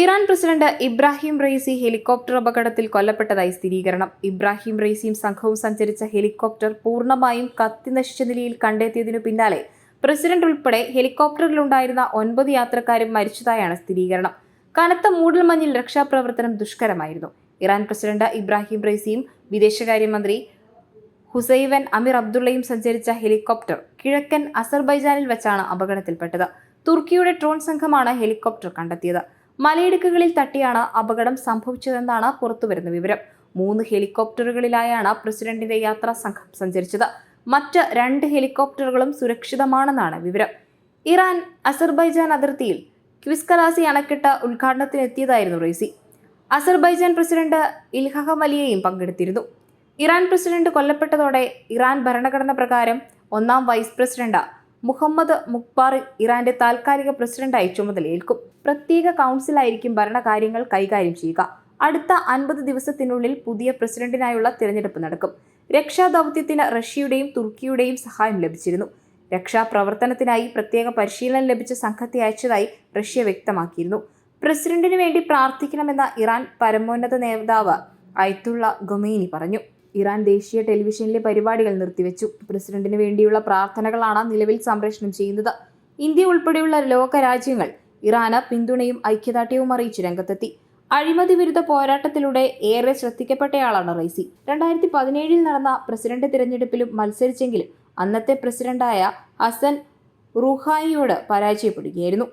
Iran president Ebrahim Raisi helicopter അപകടത്തിൽ കൊല്ലപ്പെട്ടതായി സ്ഥിരീകരണം. ഇബ്രാഹിം റെയ്സിയും സംഘവും സഞ്ചരിച്ച ഹെലികോപ്റ്റർ പൂർണമായും കത്തിനശിച്ച നിലയിൽ കണ്ടെത്തിയതിനു പിന്നാലെ പ്രസിഡന്റ് ഉൾപ്പെടെ ഹെലികോപ്റ്ററിലുണ്ടായിരുന്ന ഒൻപത് യാത്രക്കാരും മരിച്ചതായാണ് സ്ഥിരീകരണം. കനത്ത മൂടൽ മഞ്ഞിൽ രക്ഷാപ്രവർത്തനം ദുഷ്കരമായിരുന്നു. ഇറാൻ പ്രസിഡന്റ് ഇബ്രാഹിം റെയ്സിയും വിദേശകാര്യമന്ത്രി ഹുസൈവൻ അമീർ അബ്ദുള്ളയും സഞ്ചരിച്ച ഹെലികോപ്റ്റർ കിഴക്കൻ അസർബൈജാനിൽ വെച്ചാണ് അപകടത്തിൽപ്പെട്ടത്. തുർക്കിയുടെ ട്രോൺ സംഘമാണ് ഹെലികോപ്റ്റർ കണ്ടെത്തിയത്. മലയിടുക്കുകളിൽ തട്ടിയാണ് അപകടം സംഭവിച്ചതെന്നാണ് പുറത്തുവരുന്ന വിവരം. മൂന്ന് ഹെലികോപ്റ്ററുകളിലായാണ് പ്രസിഡന്റിന്റെ യാത്രാ സംഘം സഞ്ചരിച്ചത്. മറ്റ് രണ്ട് ഹെലികോപ്റ്ററുകളും സുരക്ഷിതമാണെന്നാണ് വിവരം. ഇറാൻ അസർബൈജാൻ അതിർത്തിയിൽ ക്വിസ്കലാസി അണക്കെട്ട് ഉദ്ഘാടനത്തിനെത്തിയതായിരുന്നു റെയ്സി. അസർബൈജാൻ പ്രസിഡന്റ് ഇൽഹഹം അലിയെയും പങ്കെടുത്തിരുന്നു. ഇറാൻ പ്രസിഡന്റ് കൊല്ലപ്പെട്ടതോടെ ഇറാൻ ഭരണഘടന പ്രകാരം ഒന്നാം വൈസ് പ്രസിഡന്റ് മുഹമ്മദ് മുക്ബാർ ഇറാന്റെ താൽക്കാലിക പ്രസിഡന്റായി ചുമതലയേൽക്കും. പ്രത്യേക കൗൺസിലായിരിക്കും ഭരണകാര്യങ്ങൾ കൈകാര്യം ചെയ്യുക. അടുത്ത അൻപത് ദിവസത്തിനുള്ളിൽ പുതിയ പ്രസിഡന്റിനായുള്ള തിരഞ്ഞെടുപ്പ് നടക്കും. രക്ഷാദൗത്യത്തിന് റഷ്യയുടെയും തുർക്കിയുടെയും സഹായം ലഭിച്ചിരുന്നു. രക്ഷാപ്രവർത്തനത്തിനായി പ്രത്യേക പരിശീലനം ലഭിച്ച സംഘത്തെ അയച്ചതായി റഷ്യ വ്യക്തമാക്കിയിരുന്നു. പ്രസിഡന്റിനു വേണ്ടി പ്രാർത്ഥിക്കണമെന്ന ഇറാൻ പരമോന്നത നേതാവ് അയത്തുള്ള ഗൊമേനി പറഞ്ഞു. ഇറാൻ ദേശീയ ടെലിവിഷനിലെ പരിപാടികൾ നിർത്തിവെച്ചു. പ്രസിഡന്റിന് വേണ്ടിയുള്ള പ്രാർത്ഥനകളാണ് നിലവിൽ സംപ്രേഷണം ചെയ്യുന്നത്. ഇന്ത്യ ഉൾപ്പെടെയുള്ള ലോക രാജ്യങ്ങൾ ഇറാന് പിന്തുണയും ഐക്യദാർഢ്യവും അറിയിച്ച് രംഗത്തെത്തി. അഴിമതി വിരുദ്ധ പോരാട്ടത്തിലൂടെ ഏറെ ശ്രദ്ധിക്കപ്പെട്ടയാളാണ് റൈസി രണ്ടായിരത്തി പതിനേഴിൽ നടന്ന പ്രസിഡന്റ് തിരഞ്ഞെടുപ്പിലും മത്സരിച്ചെങ്കിലും അന്നത്തെ പ്രസിഡന്റായ ഹസൻ റുഹായിയോട് പരാജയപ്പെടുകയായിരുന്നു.